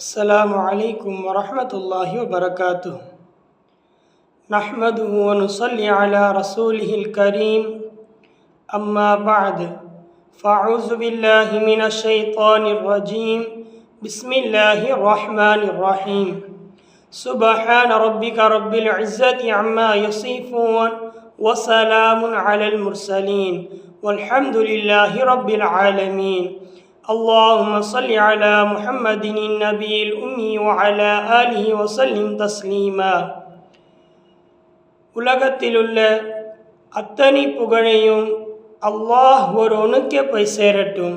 السلام عليكم ورحمة الله وبركاته. نحمده ونصلي على رسوله الكريم. أما بعد فأعوذ بالله من الشيطان الرجيم. بسم الله الرحمن الرحيم. سبحان ربك رب العزة عما يصفون وسلام على المرسلين. والحمد لله رب العالمين. اللهم صل على محمد النبي الأمي وعلى آله وسلم تسليما உலகத்திலுள்ள அத்தனை புகழையும் அல்லாஹ் ஒருவனுக்கே போய் சேரட்டும்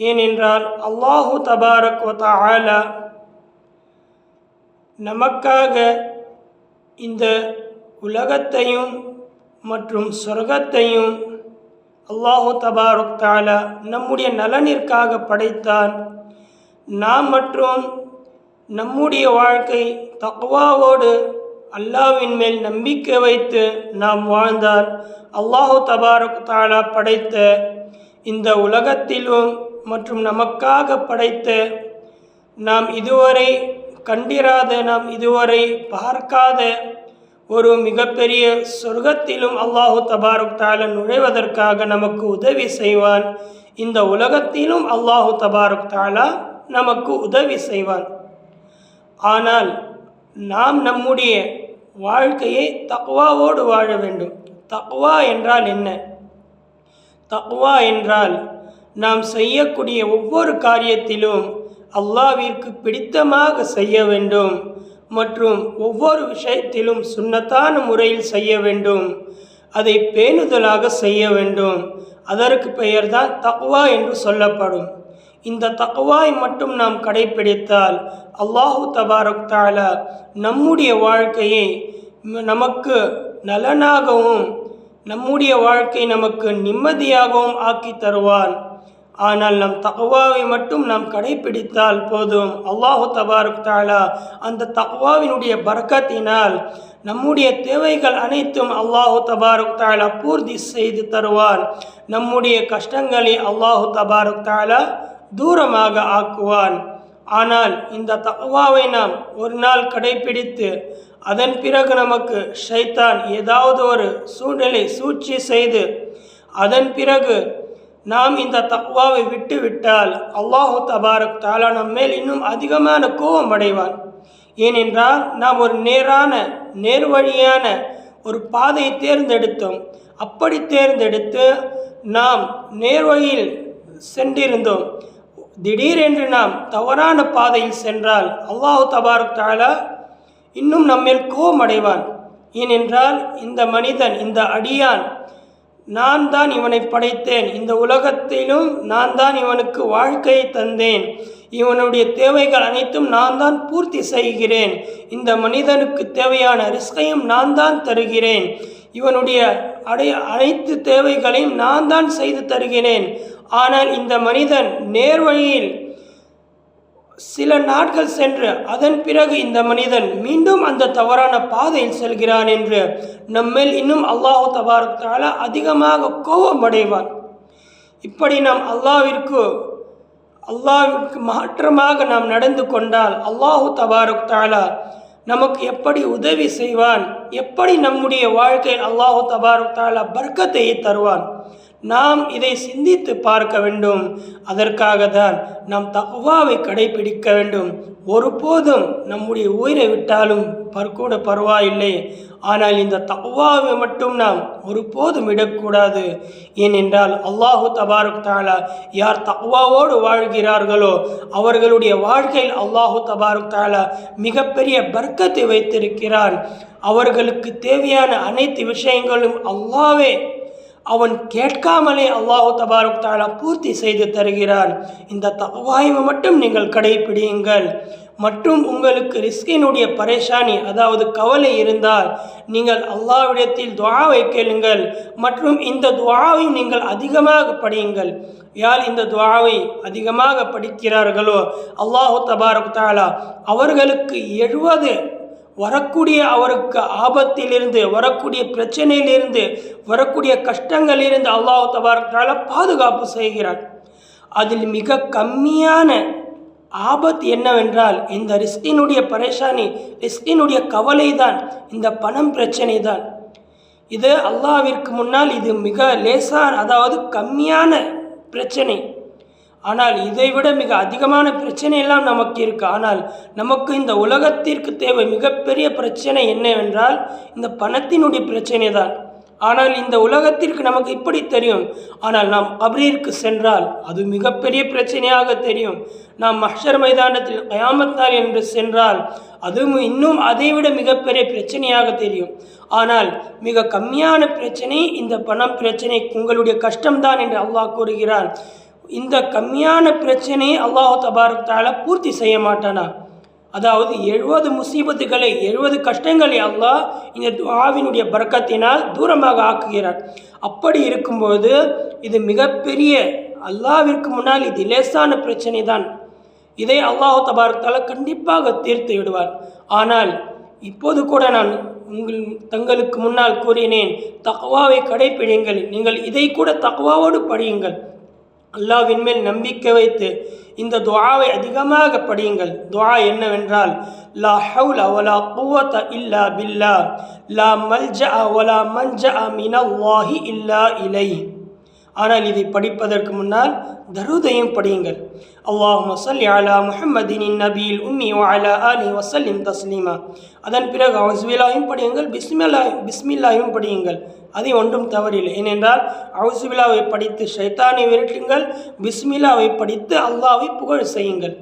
ஏனென்றால் அல்லாஹு தபாரக் வ தஆலா நமக்காக இந்த உலகத்தையும் மற்றும் சொர்க்கத்தையும் அல்லாஹு தபாருக் தாலா நம்முடைய நலனிற்காக படைத்தான். நாம் மற்றும் நம்முடைய வாழ்க்கை தக்வாவோடு அல்லாவின் மேல் நம்பிக்கை வைத்து நாம் வாழ்ந்தால் அல்லாஹு தபாருக் தாலா படைத்த இந்த உலகத்திலும் மற்றும் நமக்காக படைத்த நாம் இதுவரை கண்டிராத நாம் இதுவரை பார்க்காத ஒரு மிகப்பெரிய சொர்க்கத்திலும் அல்லாஹு தபாருக் தாலா நுழைவதற்காக நமக்கு உதவி செய்வான். இந்த உலகத்திலும் அல்லாஹு தபாருக் தாலா நமக்கு உதவி செய்வான். ஆனால் நாம் நம்முடைய வாழ்க்கையை தக்வாவோடு வாழ வேண்டும். தக்வா என்றால் என்ன? தக்வா என்றால் நாம் செய்யக்கூடிய ஒவ்வொரு காரியத்திலும் அல்லாவிற்கு பிடித்தமாக செய்ய வேண்டும். மற்றும் ஒவ்வொரு விஷயத்திலும் சுண்ணத்தான முறையில் செய்ய வேண்டும். அதை பேணுதலாக செய்ய வேண்டும். அதற்கு பெயர்தான் தக்வா என்று சொல்லப்படும். இந்த தக்குவாய் மட்டும் நாம் கடைபிடித்தால் அல்லாஹு தபாரக் தாலா நம்முடைய வாழ்க்கையை நமக்கு நலனாகவும் நம்முடைய வாழ்க்கை நமக்கு நிம்மதியாகவும் ஆக்கி தருவான். ஆனால் நம் தக்வாவை மட்டும் நாம் கடைபிடித்தால் போதும். அல்லாஹு தபாரக் தாலா அந்த தக்வாவினுடைய பறக்கத்தினால் நம்முடைய தேவைகள் அனைத்தும் அல்லாஹு தபாரக் தாலா பூர்த்தி செய்து தருவான் நம்முடைய கஷ்டங்களை அல்லாஹு தபாரக் தாலா தூரமாக ஆக்குவான் ஆனால் இந்த தக்வாவை நாம் ஒரு நாள் கடைபிடித்து அதன் பிறகு நமக்கு ஷைத்தான் ஏதாவது ஒரு சூழ்நிலை சூழ்ச்சி செய்து அதன் பிறகு நாம் இந்த தக்வாவை விட்டு விட்டால் அல்லாஹு தபாரக் தாலா நம்மேல் இன்னும் அதிகமான கோபம் அடைவான். ஏனென்றால் நாம் ஒரு நேரான நேர்வழியான ஒரு பாதையை தேர்ந்தெடுத்தோம். அப்படி தேர்ந்தெடுத்து நாம் நேர்வழியில் சென்றிருந்தோம். திடீரென்று நாம் தவறான பாதையில் சென்றால் அல்லாஹு தபாரக் தாலா இன்னும் நம்மேல் கோபம் அடைவான். ஏனென்றால் இந்த மனிதன் இந்த அடியான் நான் தான் இவனை படைத்தேன். இந்த உலகத்திலும் நான் தான் இவனுக்கு வாழ்க்கையை தந்தேன். இவனுடைய தேவைகள் அனைத்தும் நான் தான் பூர்த்தி செய்கிறேன். இந்த மனிதனுக்கு தேவையான ரிஸ்கையும் நான் தான் தருகிறேன். இவனுடைய அடை அனைத்து தேவைகளையும் நான் தான் செய்து தருகிறேன். ஆனால் இந்த மனிதன் நேர்வழியில் சில நாட்கள் சென்று அதன் பிறகு இந்த மனிதன் மீண்டும் அந்த தவறான பாதையில் செல்கிறான் என்று நம்மேல் இன்னும் அல்லாஹு தபாரத்தால அதிகமாக கோபம் அடைவான். இப்படி நாம் அல்லாவிற்கு அல்லாவிற்கு மாற்றமாக நாம் நடந்து கொண்டால் அல்லாஹு தபாரக் தாலா நமக்கு எப்படி உதவி செய்வான்? எப்படி நம்முடைய வாழ்க்கையில் அல்லாஹு தபாரக் தாலா பர்க்கத்தை தருவான்? நாம் இதை சிந்தித்து பார்க்க வேண்டும். அதற்காக தான் நாம் தகுவாவை கடைபிடிக்க வேண்டும். ஒருபோதும் நம்முடைய உயிரை விட்டாலும் பற்கூட பரவாயில்லை. ஆனால் இந்த தகுவாவை மட்டும் நாம் ஒருபோதும் விடக்கூடாது ஏனென்றால் அல்லாஹு தபாரக் தாலா யார் தகுவாவோடு வாழ்கிறார்களோ அவர்களுடைய வாழ்க்கையில் அல்லாஹு தபாரக் தாலா மிகப்பெரிய பர்க்கத்தை வைத்திருக்கிறார். அவர்களுக்கு தேவையான அனைத்து விஷயங்களும் அல்லாவே அவன் கேட்காமலே அல்லாஹு தபாரக் தாலா பூர்த்தி செய்து தருகிறான். இந்த தவாய்மை மட்டும் நீங்கள் கடைபிடியுங்கள் மற்றும் உங்களுக்கு ரிஸ்கினுடைய பரேஷானி அதாவது கவலை இருந்தால் நீங்கள் அல்லாவிடத்தில் துவாவை கேளுங்கள். மற்றும் இந்த துவாவை நீங்கள் அதிகமாக படியுங்கள். யார் இந்த துவாவை அதிகமாக படிக்கிறார்களோ அல்லாஹு தபாரக் தாலா அவர்களுக்கு எழுபது வரக்கூடிய அவருக்கு ஆபத்திலிருந்து வரக்கூடிய பிரச்சனையிலிருந்து வரக்கூடிய கஷ்டங்களிலிருந்து அல்லாஹ் தபாரக்கால பாதுகாப்பு செய்கிறார். அதில் மிக கம்மியான ஆபத்து என்னவென்றால் இந்த ரிஸ்கினுடைய பரேஷானி ரிஸ்கினுடைய கவலை தான் இந்த பணம் பிரச்சனை தான் இது அல்லாவிற்கு முன்னால் இது மிக லேசான அதாவது கம்மியான பிரச்சனை. ஆனால் இதைவிட மிக அதிகமான பிரச்சனை எல்லாம் நமக்கு இருக்கு. ஆனால் நமக்கு இந்த உலகத்திற்கு தேவை மிகப்பெரிய பிரச்சனை என்னவென்றால் இந்த பணத்தினுடைய பிரச்சனை தான் ஆனால் இந்த உலகத்திற்கு நமக்கு இப்படி தெரியும். ஆனால் நாம் அப்ரீருக்கு சென்றால் அது மிகப்பெரிய பிரச்சனையாக தெரியும். நாம் மஹர் மைதானத்தில் கயாமத் என்று சென்றால் அதுவும் இன்னும் அதைவிட மிகப்பெரிய பிரச்சனையாக தெரியும். ஆனால் மிக கம்மியான பிரச்சனை இந்த பணம் பிரச்சனை உங்களுடைய கஷ்டம்தான் என்று அல்லாஹ் கூறுகிறான். இந்த கம்மியான பிரச்சனையை அல்லாஹு தபாரத்தால் பூர்த்தி செய்ய மாட்டானா? அதாவது எழுபது முசீபத்துகளை எழுபது கஷ்டங்களை அல்லாஹ் இந்த துவாவினுடைய பறக்கத்தினால் தூரமாக ஆக்குகிறார். அப்படி இருக்கும்போது இது மிகப்பெரிய அல்லாவிற்கு முன்னால் இது லேசான பிரச்சனை தான் இதை அல்லாஹ் தபாரத்தால கண்டிப்பாக தீர்த்து விடுவார். ஆனால் இப்போது கூட நான் உங்கள் தங்களுக்கு முன்னால் கூறினேன் தக்வாவை கடைப்பிடிங்கள் நீங்கள் இதை கூட தக்வாவோடு படியுங்கள். அல்லாவின் மேல் நம்பிக்கை வைத்து இந்த துவாவை அதிகமாக படியுங்கள். துவா என்னவென்றால் லா ஹவுல வலா குவத இல்லா பில்லா லா மல்ஜா வலா மன்ஜா வாஹி இல்லா இலை. ஆனால் இதை படிப்பதற்கு முன்னால் தருதையும் படியுங்கள். அல்லாஹ் சொல்லி அலா முஹம்மதினின் நபீல் உம்மி அலா அலி வசல்லிம் தஸ்லீமா. அதன் பிறகு அவசுவிலாயும் படியுங்கள் பிஸ்மில்லா பிஸ்மில்லாயும் படியுங்கள். அது ஒன்றும் தவறில்லை. ஏனென்றால் அவுசுபிலாவை படித்து ஷைத்தானை விரட்டுங்கள் பிஸ்மிலாவை படித்து அல்லாவை புகழ் செய்யுங்கள்.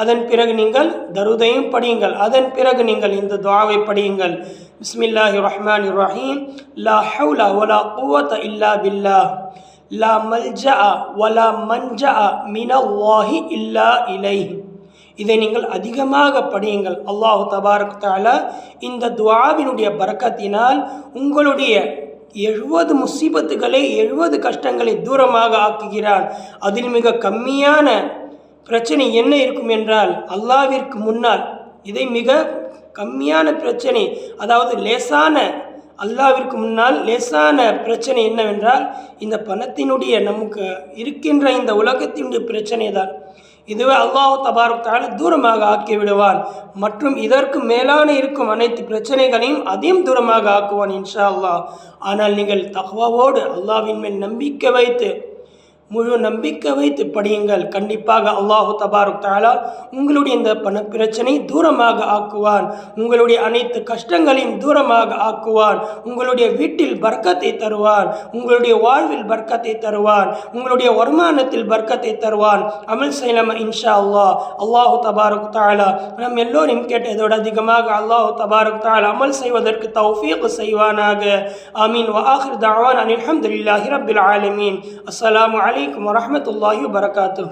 அதன் பிறகு நீங்கள் தருதையும் படியுங்கள். அதன் பிறகு நீங்கள் இந்த துவாவை படியுங்கள். பிஸ்மில்லாஹி ரஹ்மான் ரஹீம் லா ஹவுலா ஒலா குவத இல்லா பில்லா. லா மல்ஜா ஒலா மஞ்சா மினவாஹி இல்லா இலை இதை நீங்கள் அதிகமாக படியுங்கள். அல்லாஹு தபாரக் தாலா இந்த துவாவினுடைய பறக்கத்தினால் உங்களுடைய எழுபது முசீபத்துகளை எழுபது கஷ்டங்களை தூரமாக ஆக்குகிறான் அதில் மிக கம்மியான பிரச்சனை என்ன இருக்கும் என்றால் அல்லாவிற்கு முன்னால் இதை மிக கம்மியான பிரச்சனை அதாவது லேசான அல்லாவிற்கு முன்னால் லேசான பிரச்சனை என்னவென்றால் இந்த பணத்தினுடைய நமக்கு இருக்கின்ற இந்த உலகத்தினுடைய பிரச்சனை தான் இதுவே அல்லாஹு தபாரத்தால் தூரமாக ஆக்கி விடுவான் மற்றும் இதற்கு மேலான இருக்கும் அனைத்து பிரச்சனைகளையும் அதையும் தூரமாக ஆக்குவான் இன்ஷா அல்லாஹ். ஆனால் நீங்கள் தகவாவோடு அல்லாவின் மேல் நம்பிக்கை வைத்து முழு நம்பிக்கை வைத்து படியுங்கள். கண்டிப்பாக அல்லாஹு தபாருக் தாலா உங்களுடைய இந்த பண பிரச்சனை தூரமாக ஆக்குவான். உங்களுடைய அனைத்து கஷ்டங்களையும் தூரமாக ஆக்குவான். உங்களுடைய வீட்டில் பர்க்கத்தை தருவான். உங்களுடைய வாழ்வில் பர்க்கத்தை தருவான். உங்களுடைய வருமானத்தில் பர்க்கத்தை தருவான். அமல் செய்யலாம இன்ஷா அல்லாஹ் அல்லாஹு தபாருக் தாலா நம் எல்லோரையும் கேட்டதோடு அதிகமாக அல்லாஹு தபாருக் தாலா அமல் செய்வதற்கு தௌஃபீக் செய்வானாக. ஆமீன். வாஹிர் தாவான் அனில் அஹமதுல்லாஹி ரபில் ஆலமீன். علیکم ورحمۃ اللہ وبرکاتہ۔